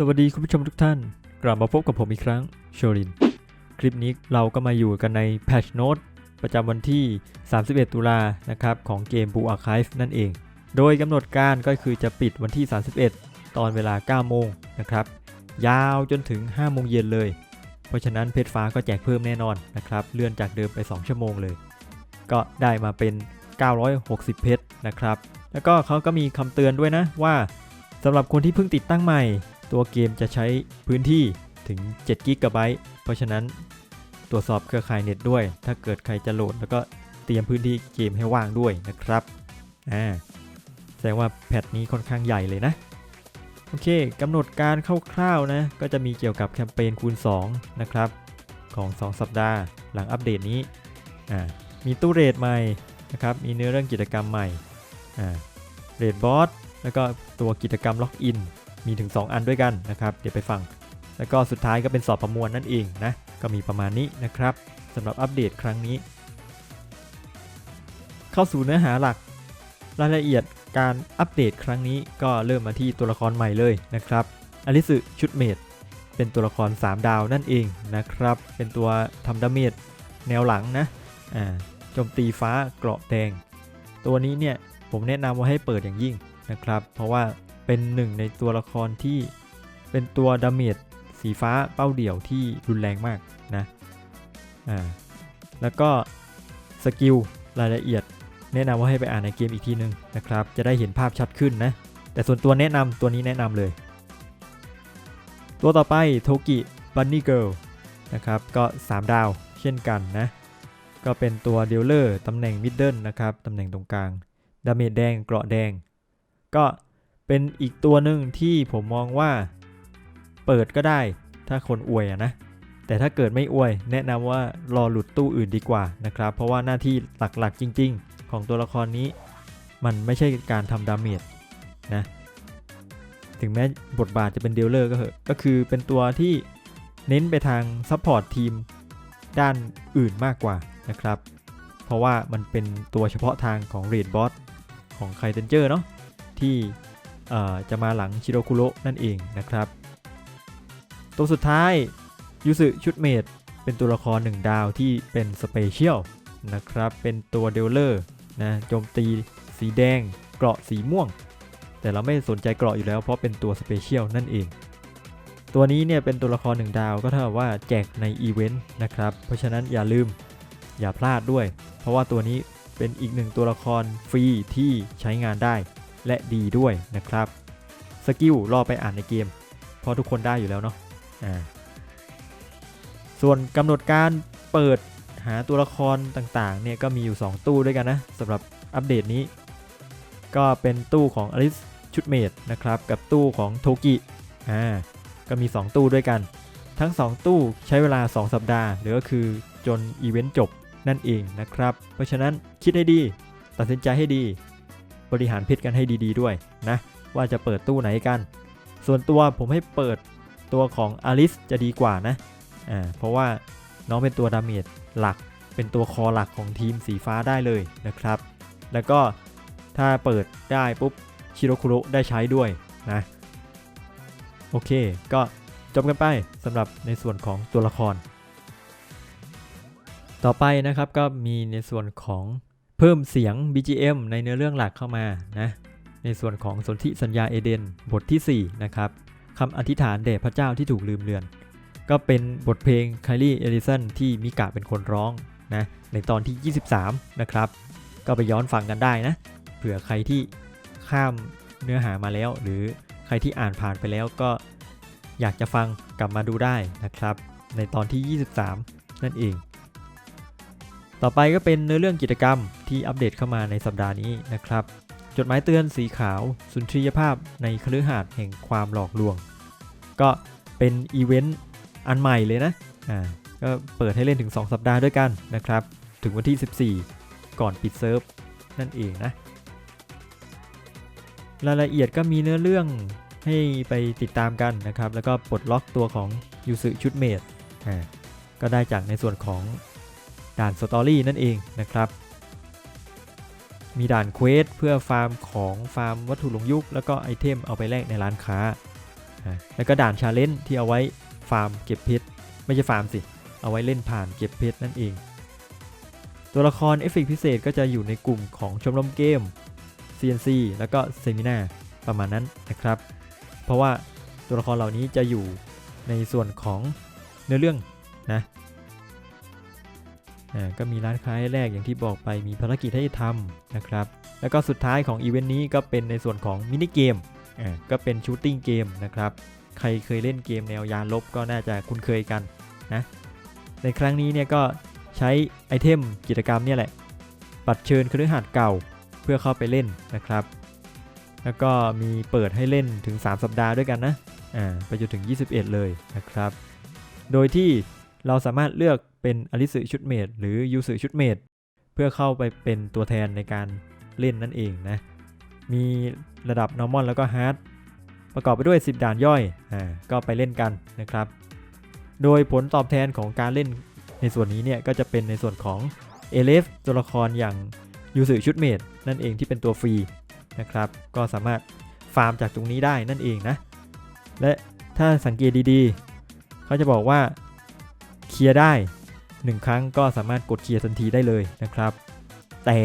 สวัสดีคุณผู้ชมทุกท่าน กลับมาพบกับผมอีกครั้งโชริน คลิปนี้เราก็มาอยู่กันใน Patch Note ประจำวันที่ 31 ตุลานะครับ ของเกม Blue Archive นั่นเอง โดยกำหนดการก็คือจะปิดวันที่ 31 ตอนเวลา 9 โมงนะครับ ยาวจนถึง 5 โมงเย็นเลย เพราะฉะนั้นเพชรฟ้าก็แจกเพิ่มแน่นอนนะครับ เลื่อนจากเดิมไป 2 ชั่วโมงเลย ก็ได้มาเป็น 960 เพชรนะครับ แล้วก็เขาก็มีคำเตือนด้วยนะว่าสำหรับคนที่เพิ่งติดตั้งใหม่ ตัวเกมจะใช้พื้นที่ถึง7กิกะไบต์เพราะฉะนั้นตรวจสอบเครือข่ายเน็ตด้วย ถ้าเกิดใครจะโหลดแล้วก็เตรียมพื้นที่เกมให้ว่างด้วยนะครับอ่าแสดงว่าแพทนี้ค่อนข้างใหญ่เลยนะ โอเคกำหนดการคร่าวๆนะ ก็จะมีเกี่ยวกับแคมเปญคูณ 2 นะครับ ของ 2 สัปดาห์หลังอัปเดตนี้อ่ามีตู้เรทใหม่นะครับ มีเนื้อเรื่องกิจกรรมใหม่อ่าเรทบอสแล้วก็ตัวกิจกรรมล็อกอิน มีถึง 2 อันด้วยกันนะครับ เดี๋ยวไปฟัง แล้วก็สุดท้ายก็เป็นสอบประมวลนั่นเองนะ ก็มีประมาณนี้นะครับสำหรับอัปเดตครั้งนี้ เข้าสู่เนื้อหาหลัก รายละเอียดการอัปเดตครั้งนี้ก็เริ่มมาที่ตัวละครใหม่เลยนะครับอลิสึชุดเมดเป็นตัวละคร 3 ดาวนั่นเองนะครับ เป็นตัวทำดาเมจแนวหลังนะอ่าโจมตีฟ้าเกราะแดง ตัวนี้เนี่ยผมแนะนำว่าให้เปิดอย่างยิ่งนะครับ เพราะว่า เป็นหนึ่งในตัวละครที่เป็นตัวดาเมจสีฟ้าเป้าเดี่ยวที่รุนแรงมากนะอ่าแล้วก็สกิลรายละเอียด แนะนำว่าให้ไปอ่านในเกมอีกทีนึงนะครับ จะได้เห็นภาพชัดขึ้นนะ แต่ส่วนตัวแนะนำตัวนี้แนะนำเลย ตัวต่อไปโทกิบันนี่เกิลนะครับก็ 3 ดาวเช่นกันนะ ก็เป็นตัวเดลเลอร์ตำแหน่งมิดเดิลนะครับตำแหน่งตรงกลางดาเมจแดงเกราะแดง ก็ เป็นอีกตัวหนึ่งที่ผมมองว่าเปิดก็ได้ถ้าคนอวยนะแต่ถ้าเกิดไม่อวย แนะนำว่ารอหลุดตู้อื่นดีกว่านะครับ เพราะว่าหน้าที่หลักๆจริง ๆ ของตัวละครนี้ มันไม่ใช่การทำดาเมจนะถึงแม้บทบาทจะเป็นเดลเลอร์ก็เหอะก็คือเป็นตัวที่เน้นไปทางซัพพอร์ตทีมด้านอื่นมากกว่านะครับ เพราะว่ามันเป็นตัวเฉพาะทางของเรดบอสของไคเทนเจอร์เนาะที่ จะมาหลังชิโรคุโรนั่นเองนะครับ ตัวสุดท้ายยูสึชุดเมดเป็นตัวละคร 1 ดาวที่เป็นสเปเชียลนะครับ เป็นตัวเดลเลอร์นะโจมตีสีแดง เกราะสีม่วง แต่เราไม่สนใจเกราะอยู่แล้วเพราะเป็นตัวสเปเชียลนั่นเอง ตัวนี้เนี่ยเป็นตัวละคร 1 ดาวก็เท่ากับว่าแจกในอีเวนต์นะครับ เพราะฉะนั้นอย่าลืมอย่าพลาดด้วย เพราะว่าตัวนี้เป็นอีกหนึ่งตัวละครฟรีที่ใช้งานได้ และดีด้วยนะครับสกิลรอไปอ่านในเกม เพราะทุกคนได้อยู่แล้วเนาะอ่าส่วนกำหนดการเปิดหาตัวละครต่างๆเนี่ยก็มีอยู่ 2 ตู้ด้วยกันนะสำหรับอัปเดตนี้ ก็เป็นตู้ของอลิสชุดเมดนะครับกับตู้ของโทกิอ่าก็มี 2 ตู้ด้วยกัน ทั้ง 2 ตู้ใช้เวลา 2 สัปดาห์ หรือก็คือจนอีเวนต์จบนั่นเองนะครับ เพราะฉะนั้นคิดให้ดี ตัดสินใจให้ดี บริหารเพชรกันให้ดี ๆ ด้วยนะว่าจะเปิดตู้ไหนกัน ส่วนตัวผมให้เปิดตัวของอลิสจะดีกว่านะอ่าเพราะว่าน้องเป็นตัวดาเมจหลักเป็นตัวคอหลักของทีมสีฟ้าได้เลยนะครับ แล้วก็ถ้าเปิดได้ปุ๊บชิโรคุโรได้ใช้ด้วยนะโอเค ก็จบกันไปสำหรับในส่วนของตัวละคร ต่อไปนะครับก็มีในส่วนของ เพิ่มเสียง BGM ในเนื้อเรื่องหลักเข้ามานะในส่วนของสนธิสัญญาเอเดนบทที่ 4 นะครับคำอธิษฐานแด่พระเจ้าที่ถูกลืมเลือน ก็เป็นบทเพลงไคลี่เอลิสันที่มิกะเป็นคนร้องนะในตอนที่ 23 นะครับ ก็ไปย้อนฟังกันได้นะ เผื่อใครที่ข้ามเนื้อหามาแล้ว หรือใครที่อ่านผ่านไปแล้วก็อยากจะฟังกลับมาดูได้นะครับ ในตอนที่ 23 นั่นเอง ต่อไปก็เป็นเนื้อเรื่องกิจกรรมที่อัปเดตเข้ามาในสัปดาห์นี้นะครับ จดหมายเตือนสีขาว สุนทรียภาพในคฤหาสน์แห่งความหลอกลวง ก็เป็นอีเวนต์อันใหม่เลยนะอ่าก็เปิดให้เล่นถึง 2 สัปดาห์ด้วยกันนะครับ ถึงวันที่ 14 ก่อนปิดเซิร์ฟนั่นเองนะ รายละเอียดก็มีเนื้อเรื่องให้ไปติดตามกันนะครับ แล้วก็ปลดล็อกตัวของยูสึชุดเมดอ่าก็ได้จากในส่วนของ ด่านสตอรี่นั่นเองนะครับ มีด่านเควสเพื่อฟาร์มของฟาร์มวัตถุหลงยุค แล้วก็ไอเทมเอาไปแลกในร้านค้า แล้วก็ด่านชาเลนจ์ที่เอาไว้ฟาร์มเก็บเพชรไม่ใช่ฟาร์มสิ เอาไว้เล่นผ่านเก็บเพชรนั่นเอง ตัวละครเอฟเฟกพิเศษก็จะอยู่ในกลุ่มของชมรมเกม CNC แล้วก็เซมินาประมาณนั้นนะครับ เพราะว่าตัวละครเหล่านี้จะอยู่ในส่วนของเนื้อเรื่องนะ ก็มีร้านค้าให้แรกอย่างที่บอกไปมีภารกิจให้ทำนะครับ แล้วก็สุดท้ายของอีเวนต์นี้ก็เป็นในส่วนของมินิเกมก็เป็นชูตติ้งเกมนะครับ ใครเคยเล่นเกมแนวยานลบก็น่าจะคุ้นเคยกันนะ ในครั้งนี้เนี่ยก็ใช้ไอเทมกิจกรรมเนี่ยแหละ ปัดเชิญคฤหาสน์เก่าเพื่อเข้าไปเล่นนะครับ แล้วก็มีเปิดให้เล่นถึง 3 สัปดาห์ด้วยกันนะ อ่า ไปจนถึง 21 เลยนะครับ โดยที่ เราสามารถเลือกเป็นอลิสึชุดเมดหรือยูสึชุดเมดเพื่อเข้าไปเป็นตัวแทนในการเล่นนั่นเองนะ มีระดับ normal แล้วก็ hard ประกอบไปด้วย 10 ด่านย่อย อ่า ก็ไปเล่นกันนะครับ โดยผลตอบแทนของการเล่นในส่วนนี้เนี่ยก็จะเป็นในส่วนของเอเลฟตัวละครอย่างยูสึชุดเมดนั่นเองที่เป็นตัวฟรีนะครับ ก็สามารถฟาร์มจากตรงนี้ได้นั่นเองนะ และถ้าสังเกตดีๆ เขาจะบอกว่า ลียร์ได้ 1 ครั้งก็สามารถกดเคลียร์ทันทีได้เลยนะครับ แต่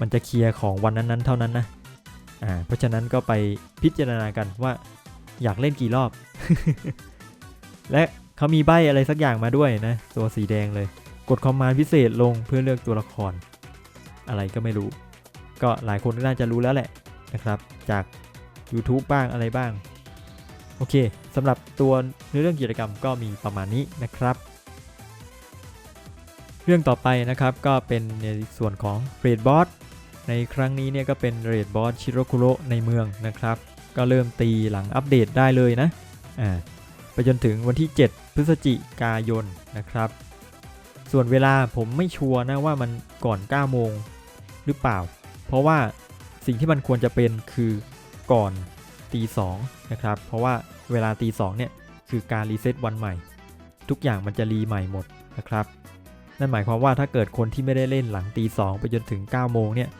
มันจะเคลียร์ของวันนั้นๆเท่านั้นนะอ่าเพราะฉะนั้นก็ไปพิจารณากันว่าอยากเล่นกี่รอบ และเขามีใบอะไรสักอย่างมาด้วยนะ ตัวสีแดงเลย กดคอมมานด์พิเศษลงเพื่อเลือกตัวละคร อะไรก็ไม่รู้ ก็หลายคนก็น่าจะรู้แล้วแหละนะครับ จาก YouTube บ้างอะไรบ้าง โอเคสำหรับตัวเนื้อเรื่องกิจกรรมก็มีประมาณนี้นะครับ เรื่องต่อไปนะครับก็เป็นในส่วนของเรดบอสในครั้งนี้เนี่ยก็เป็นเรดบอสชิโรคุโรในเมืองนะครับ ก็เริ่มตีหลังอัปเดตได้เลยนะอ่าไปจนถึงวันที่ 7 พฤศจิกายนนะครับ ส่วนเวลาผมไม่ชัวร์นะว่ามันก่อน 9 โมงหรือเปล่า เพราะว่าสิ่งที่มันควรจะเป็นคือก่อน ตีสองนะครับ เพราะว่าเวลาตีสองเนี่ยคือการรีเซ็ตวันใหม่ ทุกอย่างมันจะรีใหม่หมดนะครับ นั่นหมายความว่าถ้าเกิดคนที่ไม่ได้เล่นหลังตีสองไปจนถึง9โมงเนี่ย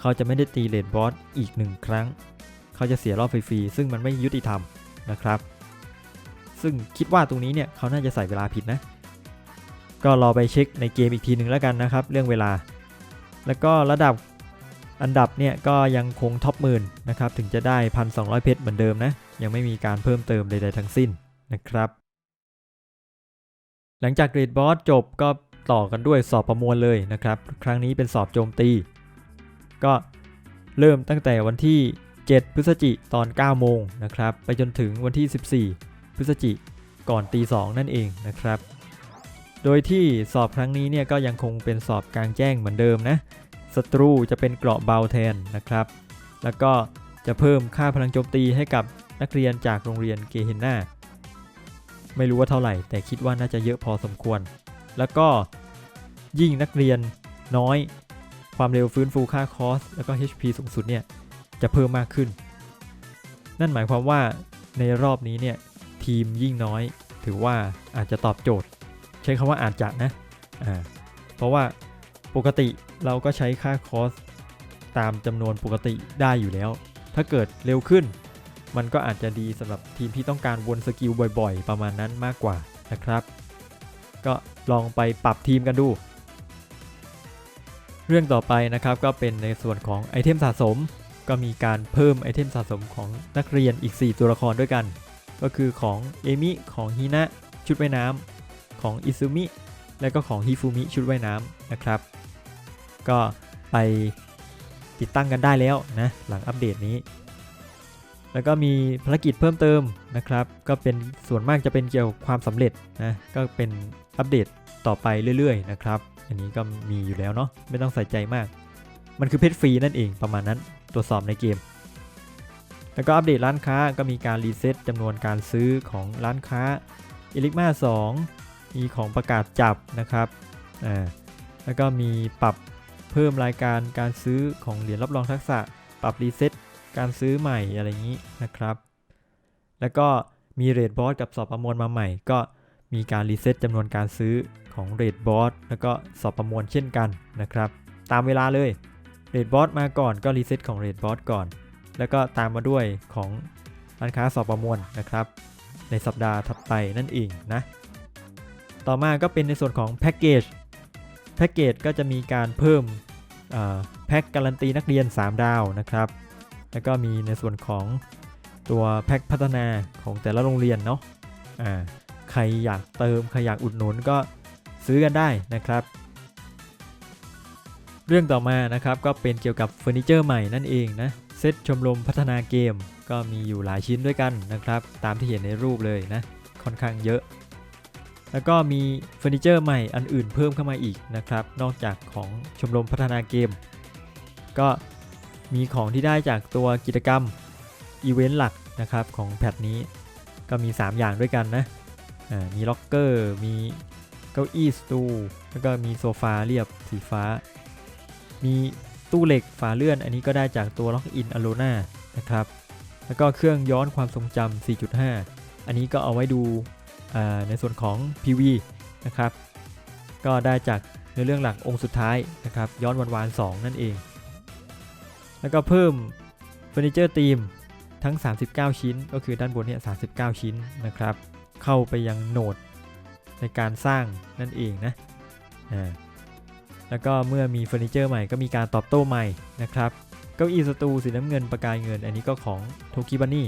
เขาจะไม่ได้ตีเลดบอสอีกหนึ่งครั้ง เขาจะเสียรอบฟรีๆซึ่งมันไม่ยุติธรรมนะครับ ซึ่งคิดว่าตรงนี้เนี่ยเขาน่าจะใส่เวลาผิดนะ ก็รอไปเช็คในเกมอีกทีหนึ่งแล้วกันนะครับ เรื่องเวลา แล้วก็ระดับ อันดับเนี่ยก็ยังคงท็อปหมื่นนะครับถึงจะได้ 1,200 เพชรเหมือนเดิมนะ ยังไม่มีการเพิ่มเติมใดๆทั้งสิ้นนะครับ หลังจากเกรดบอสจบก็ต่อกันด้วยสอบประมวลเลยนะครับ ครั้งนี้เป็นสอบโจมตี ก็เริ่มตั้งแต่วันที่ 7 พฤศจิตอน 9 โมงนะครับ ไปจนถึงวันที่ 14 พฤศจิก่อนตี2นั่นเองนะครับ โดยที่สอบครั้งนี้เนี่ยก็ยังคงเป็นสอบกลางแจ้งเหมือนเดิมนะ ศัตรูจะเป็นเกราะเบาแทนนะครับ แล้วก็จะเพิ่มค่าพลังโจมตีให้กับนักเรียนจากโรงเรียนเกเฮนนาไม่รู้ว่าเท่าไหร่ แต่คิดว่าน่าจะเยอะพอสมควร แล้วก็ยิ่งนักเรียนน้อย ความเร็วฟื้นฟูค่าคอส แล้วก็ HP สูงสุดเนี่ยจะเพิ่มมากขึ้น นั่นหมายความว่าในรอบนี้เนี่ยทีมยิ่งน้อย ถือว่าอาจจะตอบโจทย์ ใช้คำว่าอาจจะนะ อ่า เพราะว่า ปกติเราก็ใช้ค่าคอสตามจำนวนปกติได้อยู่แล้ว ถ้าเกิดเร็วขึ้น มันก็อาจจะดีสำหรับทีมที่ต้องการวนสกิลบ่อยๆ ประมาณนั้นมากกว่านะครับ ก็ลองไปปรับทีมกันดู เรื่องต่อไปนะครับก็เป็นในส่วนของไอเทมสะสม ก็มีการเพิ่มไอเทมสะสมของนักเรียนอีก 4 ตัวละครด้วยกัน ก็คือของเอมิของฮินะชุดว่ายน้ำของอิซุมิและก็ของฮิฟูมิชุดว่ายน้ำนะครับ ก็ไปติดตั้งกันได้แล้วนะหลังอัปเดตนี้ แล้วก็มีภารกิจเพิ่มเติมนะครับ ก็เป็นส่วนมากจะเป็นเกี่ยวกับความสำเร็จนะก็เป็นอัปเดตต่อไปเรื่อยๆนะครับ อันนี้ก็มีอยู่แล้วเนาะไม่ต้องใส่ใจมาก มันคือเพชรฟรีนั่นเองประมาณนั้นตรวจสอบในเกม แล้วก็อัปเดตร้านค้าก็มีการรีเซ็ตจำนวนการซื้อของร้านค้าเอลิกมา2มีของประกาศจับนะครับอ่าแล้วก็มีปรับ เพิ่มรายการการซื้อของเหรียญรับรองทักษะ ปรับรีเซ็ตการซื้อใหม่อะไรอย่างนี้นะครับ แล้วก็มีเรดบอสกับสอบประมวลมาใหม่ ก็มีการรีเซ็ตจำนวนการซื้อของเรดบอสแล้วก็สอบประมวลเช่นกันนะครับ ตามเวลาเลยเรดบอสมาก่อนก็รีเซ็ตของเรดบอสก่อน แล้วก็ตามมาด้วยของร้านค้าสอบประมวลนะครับ ในสัปดาห์ถัดไปนั่นเองนะ ต่อมาก็เป็นในส่วนของแพ็กเกจ แพ็กเกจก็จะมีการเพิ่มแพ็กการันตีนักเรียน 3 ดาวนะครับ แล้วก็มีในส่วนของตัวแพ็กพัฒนาของแต่ละโรงเรียนเนาะอ่าใครอยากเติม ใครอยากอุดหนุนก็ซื้อกันได้นะครับ เรื่องต่อมานะครับก็เป็นเกี่ยวกับเฟอร์นิเจอร์ใหม่นั่นเองนะเซตชมรมพัฒนาเกมก็มีอยู่หลายชิ้นด้วยกันนะครับ ตามที่เห็นในรูปเลยนะ ค่อนข้างเยอะ แล้วก็มีเฟอร์นิเจอร์ใหม่อันอื่นเพิ่มเข้ามาอีกนะครับ นอกจากของชมรมพัฒนาเกม ก็มีของที่ได้จากตัวกิจกรรมอีเวนต์หลักนะครับของแพทนี้ ก็มี 3 อย่างด้วยกันนะมีล็อกเกอร์ มีเก้าอี้สตูแล้วก็มีโซฟาเรียบสีฟ้า มีตู้เหล็กฝาเลื่อน อันนี้ก็ได้จากตัวล็อกอินอโลนานะครับ แล้วก็เครื่องย้อนความทรงจำ4.5 อันนี้ก็เอาไว้ดู ในส่วนของ PV นะครับ ก็ได้จากในเรื่องหลักองค์สุดท้ายนะครับ ย้อนวันวาน2นั่นเอง แล้วก็เพิ่มเฟอร์นิเจอร์ธีมทั้ง 39 ชิ้น ก็คือด้านบนเนี่ย39 ชิ้นนะครับ เข้าไปยังโหนดในการสร้างนั่นเองนะอ่าแล้วก็เมื่อมีเฟอร์นิเจอร์ใหม่ก็มีการตอบโต้ใหม่นะครับเก้าอี้สตูสีน้ำเงินประกายเงิน อันนี้ก็ของโทคิบันนี่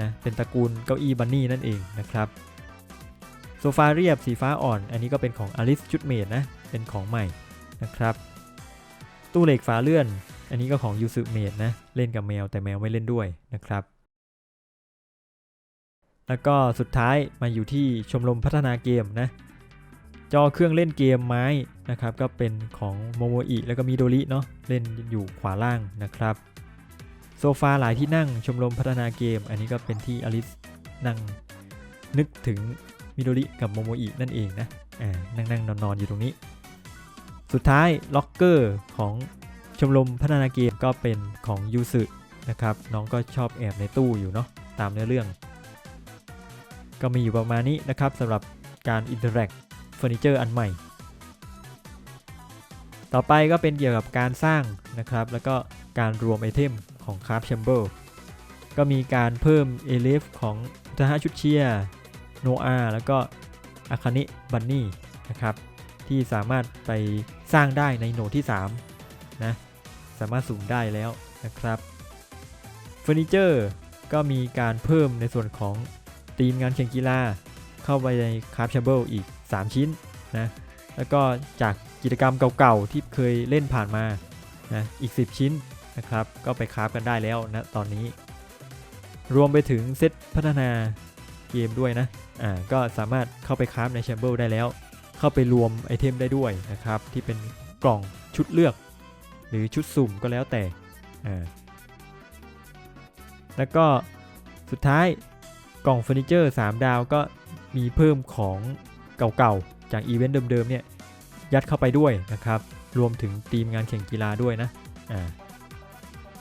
นะเป็นตระกูลเก้าอี้บันนี่นั่นเองนะครับ โซฟาเรียบสีฟ้าอ่อน อันนี้ก็เป็นของอลิสชุดเมดนะ เป็นของใหม่นะครับ ตู้เหล็กฝาเลื่อน อันนี้ก็ของยูซึเมดนะ เล่นกับแมวแต่แมวไม่เล่นด้วยนะครับ แล้วก็สุดท้ายมาอยู่ที่ชมรมพัฒนาเกมนะ จอเครื่องเล่นเกมไม้นะครับ ก็เป็นของโมโมอิแล้วก็มิโดริเนาะ เล่นอยู่ขวาล่างนะครับ โซฟาหลายที่นั่งชมรมพัฒนาเกม อันนี้ก็เป็นที่อลิสนั่งนึกถึง มิโดริกับโมโมอินั่นเองนะอ่านั่งนั่งนอนนอนอยู่ตรงนี้ สุดท้ายล็อกเกอร์ของชมรมพัฒนาเกมก็เป็นของยูสึนะครับ น้องก็ชอบแอบในตู้อยู่เนาะตามเนื้อเรื่อง ก็มีอยู่ประมาณนี้นะครับสำหรับการอินเทอร์แอคเฟอร์นิเจอร์อันใหม่ ต่อไปก็เป็นเกี่ยวกับการสร้างนะครับ แล้วก็การรวมไอเทมของคราฟแชมเบอร์ก็มีการเพิ่มเอเลฟของทหารชุดเชีย โนอาแล้วก็อาคานิบันนี่นะครับ ที่สามารถไปสร้างได้ในโหนดที่3นะสามารถสุ่มได้แล้วนะครับเฟอร์นิเจอร์ก็มีการเพิ่มในส่วนของทีมงานแข่งกีฬาเข้าไปในคราฟแชมเบิลอีก 3 ชิ้นนะแล้วก็จากกิจกรรมเก่าๆที่เคยเล่นผ่านมานะอีก 10 ชิ้นนะครับ ก็ไปคราฟกันได้แล้วนะตอนนี้ รวมไปถึงเซตพัฒนา เกมด้วยนะอ่าก็สามารถเข้าไปคราฟในแชมเบิลได้แล้ว เข้าไปรวมไอเทมได้ด้วยนะครับ ที่เป็นกล่องชุดเลือก หรือชุดสุ่มก็แล้วแต่อ่าแล้วก็สุดท้ายกล่องเฟอร์นิเจอร์ 3 ดาวก็มีเพิ่มของเก่าๆ จากอีเวนต์เดิมๆเนี่ยยัดเข้าไปด้วยนะครับ รวมถึงทีมงานแข่งกีฬาด้วยนะอ่า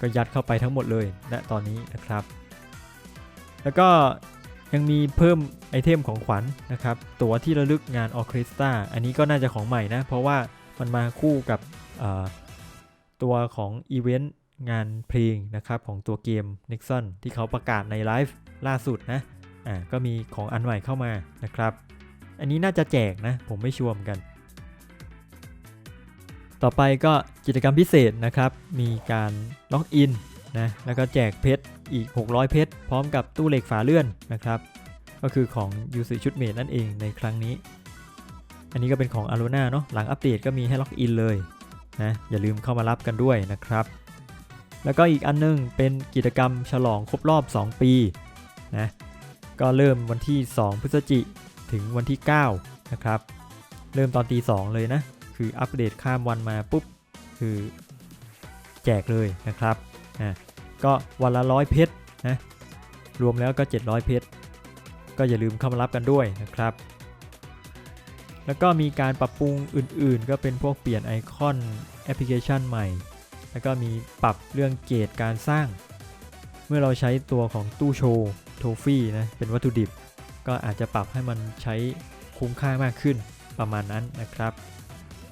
ก็ยัดเข้าไปทั้งหมดเลยณตอนนี้นะครับ แล้วก็ ยังมีเพิ่มไอเทมของขวัญนนะครับ ตั๋วที่ระลึกงานออเคสตราอันนี้ก็น่าจะของใหม่นะ เพราะว่ามันมาคู่กับตัวของอีเวนต์งานเพลงนะครับของตัวเกม Nixon ที่เขาประกาศในไลฟ์ล่าสุดนะอ่าก็มีของอันใหม่เข้ามานะครับ อันนี้น่าจะแจกนะ ผมไม่ชัวร์เหมือนกัน ต่อไปก็กิจกรรมพิเศษนะครับ มีการล็อกอิน นะแล้วก็แจกเพชรอีก 600 เพชรพร้อมกับตู้เหล็กฝาเลื่อนนะครับ ก็คือของยูซิชุดเมดนั่นเองในครั้งนี้ อันนี้ก็เป็นของ a r o n a เนาะหลังอัปเดตก็มีให้ล็อกอินเลยนะอย่าลืมเข้ามารับกันด้วยนะครับ แล้วก็อีกอันนึงเป็นกิจกรรมฉลองครบรอบ 2 ปีนะก็เริ่มวันที่ 2 พฤศจิถึงวันที่ 9 นะครับ เริ่มตอนตี2เลยนะ คืออัปเดตข้ามวันมาปุ๊บ คือแจกเลยนะครับ อะก็วันละร้อยเพชรนะรวมแล้วก็ 700 เพชรก็อย่าลืมเข้ามารับกันด้วยนะครับ แล้วก็มีการปรับปรุงอื่นๆ ก็เป็นพวกเปลี่ยนไอคอนแอปพลิเคชันใหม่ แล้วก็มีปรับเรื่องเกรดการสร้าง เมื่อเราใช้ตัวของตู้โชว์โทฟี่นะเป็นวัตถุดิบ ก็อาจจะปรับให้มันใช้คุ้มค่ามากขึ้นประมาณนั้นนะครับ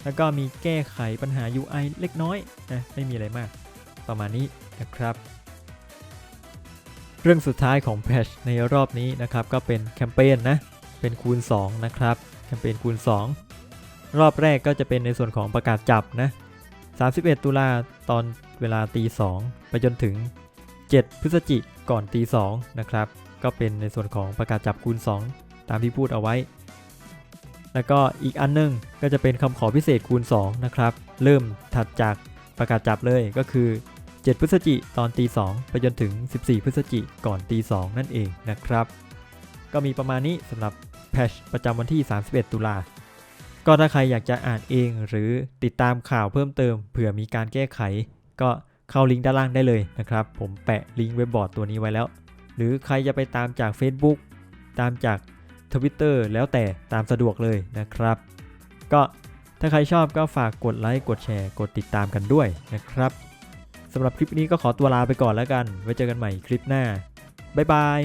แล้วก็มีแก้ไขปัญหา UI เล็กน้อยนะไม่มีอะไรมาก ประมาณนี้ นะครับ เรื่องสุดท้ายของแพชในรอบนี้นะครับก็เป็นแคมเปญนะ เป็นคูณ 2 นะครับ แคมเปญคูณ 2 รอบแรกก็จะเป็นในส่วนของประกาศจับนะ 31 ตุลาตอนเวลาตี2ไปจนถึง 7 พฤศจิกก่อนตี2นะครับ ก็เป็นในส่วนของประกาศจับคูณ 2 ตามที่พูดเอาไว้ แล้วก็อีกอันหนึงก็จะเป็นคำขอพิเศษคูณ 2 นะครับ เริ่มถัดจากประกาศจับเลยก็คือ 7 พฤศจิตอนตี2ไปจนถึง 14 พฤศจิก่อนตี2นั่นเองนะครับ ก็มีประมาณนี้สำหรับแพชประจำวันที่ 31 ตุลาก็ถ้าใครอยากจะอ่านเองหรือติดตามข่าวเพิ่มเติมเผื่อมีการแก้ไข ก็เข้าลิงก์ด้านล่างได้เลยนะครับ ผมแปะลิงก์เว็บบอร์ดตัวนี้ไว้แล้ว หรือใครจะไปตามจาก Facebook ตามจาก Twitter แล้วแต่ตามสะดวกเลยนะครับ ก็ถ้าใครชอบก็ฝากกดไลค์กดแชร์กดติดตามกันด้วยนะครับ สำหรับคลิปนี้ก็ขอตัวลาไปก่อนแล้วกัน ไว้เจอกันใหม่คลิปหน้า บ๊ายบาย